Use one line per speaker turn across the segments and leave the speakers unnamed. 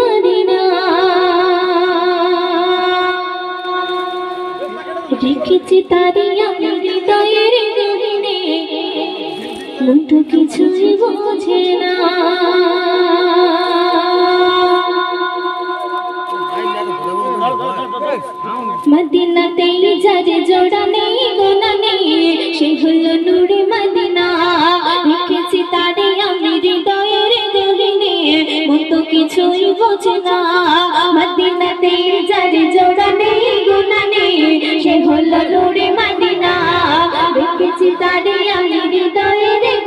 Medina. রেখেছি তারি আমি হৃদয়ের গহিনে মন কিছুই বোঝে না। মদিনাতেই যারে জোড়া নেই, গোনা নেই, সে হলো নূরে মদিনা। হলো নুরে মদিনা। দেখেছি তারে আমি হৃদয়ে গহিনে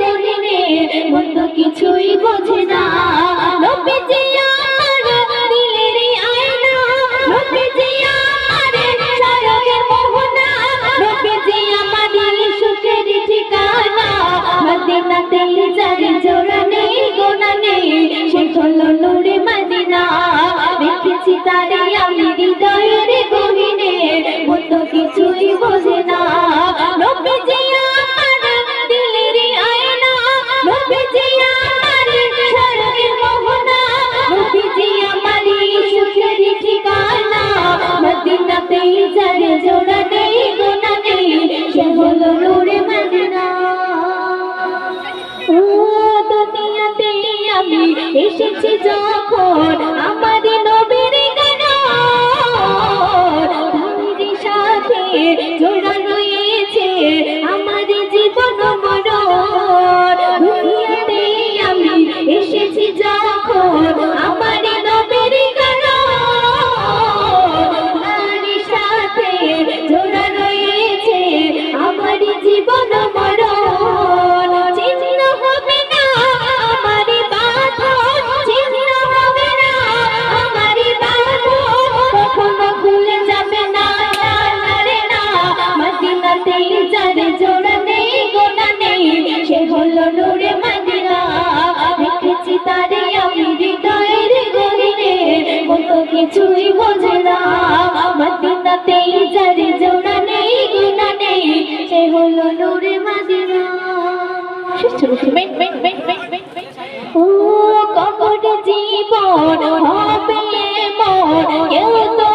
মদিনাতে যার জোড়া নেই গোনা নেই, সে হলো নূরে মদিনা। ও দুনিয়াতে আমি এসেছি যখন আমার নবীর গান তার সাথে জোড়া রয়েছে আমার জীবন মরণ দুনিয়াতে আমি এসেছি যখন হলো নূরে মদিনা দেখেছি তারে আমি হৃদয়ের গহিনে। কত কিছুই বোঝে না মদিনাতে যারে জোড়া নেই গোনা নেই সে হলো নূরে মদিনা। ও কবর জীবন হবে মন কেউ তো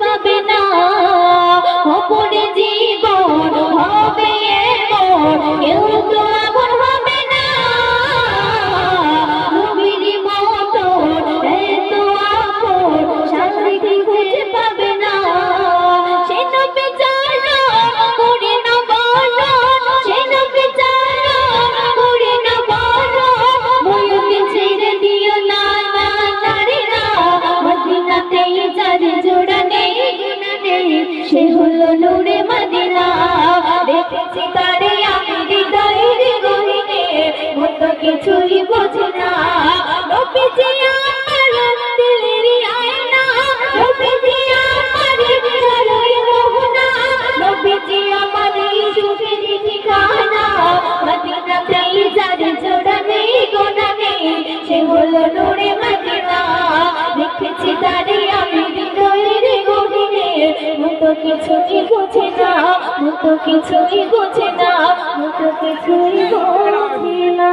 পাবে না। কবর জীবন হবে কেউ তো সে হলো নূরে মদিনা। দেখেছি তারে আমি গহিনে মত কিছুই বোঝে না। নবীজি আমার দিলের আয়না, নবীজি আমার নেই গোনা নেই সে হলো নূরে কিছুই বোঝে না মতো কিছুই বোঝে না মতো কিছুই বোঝে না।